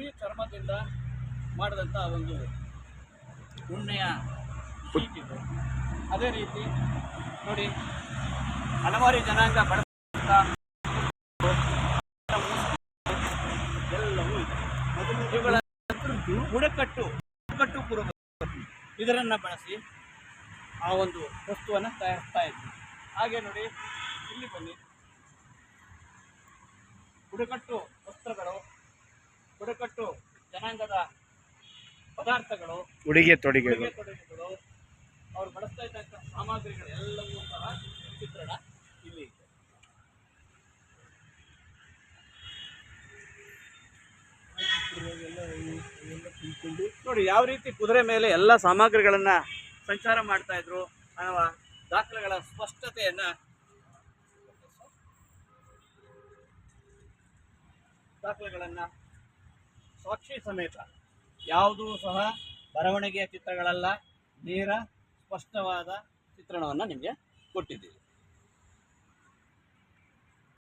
ಕುರಿ ಚರ್ಮದಿಂದ ಮಾಡಿದಂಥ ಒಂದು ಉಣ್ಣೆಯ ಇದು. ಅದೇ ರೀತಿ ನೋಡಿ, ಹಲವಾರು ಜನಾಂಗ ಬಳಸಿದಂಥ ಎಲ್ಲವೂ ಬುಡಕಟ್ಟು ಬುಡಕಟ್ಟು ಕುರುಬ ಇದರನ್ನು ಬಳಸಿ ಆ ಒಂದು ವಸ್ತುವನ್ನು ತಯಾರಿಸ್ತಾ ಇದ್ವಿ. ಹಾಗೆ ನೋಡಿ, ಇಲ್ಲಿ ಬನ್ನಿ. ಬುಡಕಟ್ಟು ವಸ್ತ್ರಗಳು ಬುಡಕಟ್ಟು ಜನಾಂಗದ ಪದಾರ್ಥಗಳು ಉಡುಗೆ ತೊಡುಗೆ ತೊಡುಗೆಗಳು ಅವ್ರು ಬಳಸ್ತಾ ಇದ್ದಂಥ ಸಾಮಗ್ರಿಗಳು ಎಲ್ಲವೂ ಸಹ ಚಿತ್ರಣ ಇಲ್ಲಿ ಇದೆ. ನೋಡಿ ಯಾವ ರೀತಿ ಕುದುರೆ ಮೇಲೆ ಎಲ್ಲ ಸಾಮಗ್ರಿಗಳನ್ನ ಸಂಚಾರ ಮಾಡ್ತಾ ಇದ್ರು ಅನ್ನುವ ದಾಖಲೆಗಳ ಸ್ಪಷ್ಟತೆಯನ್ನ ದಾಖಲೆಗಳನ್ನ ಸಾಕ್ಷಿ ಸಮೇತ. ಯಾವುದೂ ಸಹ ಬರವಣಿಗೆಯ ಚಿತ್ರಗಳಲ್ಲ. ನೇರ ಸ್ಪಷ್ಟವಾದ ಚಿತ್ರಣವನ್ನು ನಿಮಗೆ ಕೊಟ್ಟಿದ್ದೀವಿ.